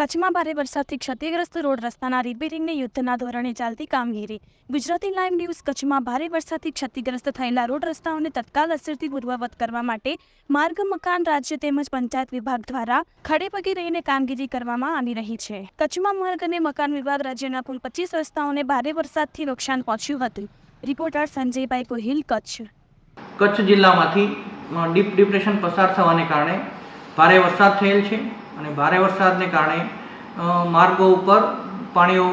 કચ્છમાં ભારે વરસાદથી ક્ષતિગ્રસ્ત રોડ રસ્તાના રિપેરિંગને યુદ્ધના ધોરણે ચાલતી કામગીરી. ગુજરાતી લાઈવ ન્યૂઝ કચ્છમાં ભારે વરસાદથી ક્ષતિગ્રસ્ત થયેલા રોડ રસ્તાઓને તત્કાલ અસરથી પૂર્વવત કરવા માટે માર્ગ, મકાન, રાજ્ય તેમજ પંચાયત વિભાગ દ્વારા ખડેપગે રહીને કામગીરી કરવામાં આવી રહી છે. કચ્છમાં માર્ગ અને મકાન વિભાગ રાજ્યના કુલ પચીસ રસ્તાઓને ભારે વરસાદથી નુકસાન પહોંચ્યું હતું. રિપોર્ટર સંજયભાઈ ગોહિલ કચ્છ. કચ્છ જિલ્લામાંથી ડીપ ડિપ્રેશન પસાર થવાને કારણે ભારે વરસાદ થયેલ છે. અને ભારે વરસાદને કારણે માર્ગો ઉપર પાણીઓ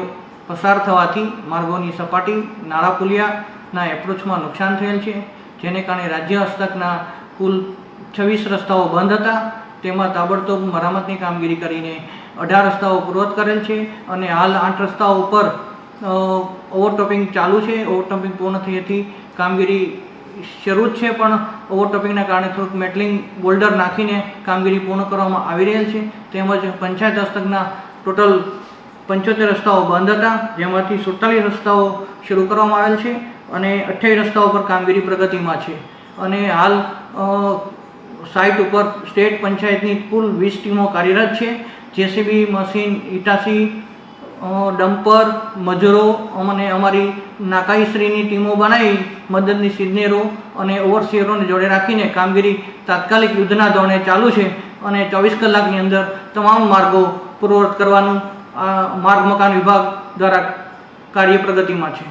પસાર થવાથી માર્ગોની સપાટી, નાળા પુલિયાના એપ્રોચમાં નુકસાન થયેલ છે. જેને કારણે રાજ્ય હસ્તકના કુલ છવ્વીસ રસ્તાઓ બંધ હતા. તેમાં તાબડતોબ મરામતની કામગીરી કરીને અઢાર રસ્તાઓ પૂર્વત કરેલ છે અને હાલ આઠ રસ્તાઓ ઉપર ઓવરટોપિંગ ચાલુ છે. ઓવરટોપિંગ પૂર્ણ થયેથી કામગીરી શરૂ જ છે, પણ ઓવરટોપિંગના કારણે થોડુંક મેટલિંગ બોલ્ડર નાખીને કામગીરી પૂર્ણ કરવામાં આવી રહેલ છે. તેમજ પંચાયત હસ્તકના ટોટલ પંચોતેર રસ્તાઓ બંધ હતા, જેમાંથી સુડતાલીસ રસ્તાઓ શરૂ કરવામાં આવેલ છે અને અઠ્યાવીસ રસ્તાઓ પર કામગીરી પ્રગતિમાં છે. અને હાલ સાઇટ ઉપર સ્ટેટ પંચાયતની કુલ વીસ ટીમો કાર્યરત છે. જેસીબી, મશીન, ઇટાસી ડમ્પર, મજૂરો અને અમારી નાકાઈશ્રીની ટીમો બનાવી મદદની સિજનેરો અને ઓવરસીયરોને જોડે રાખીને કામગીરી તાત્કાલિક યુદ્ધના ધોરણે ચાલુ છે અને ચોવીસ કલાકની અંદર તમામ માર્ગો પૂર્વવત કરવાનું માર્ગ મકાન વિભાગ દ્વારા કાર્ય પ્રગતિમાં છે.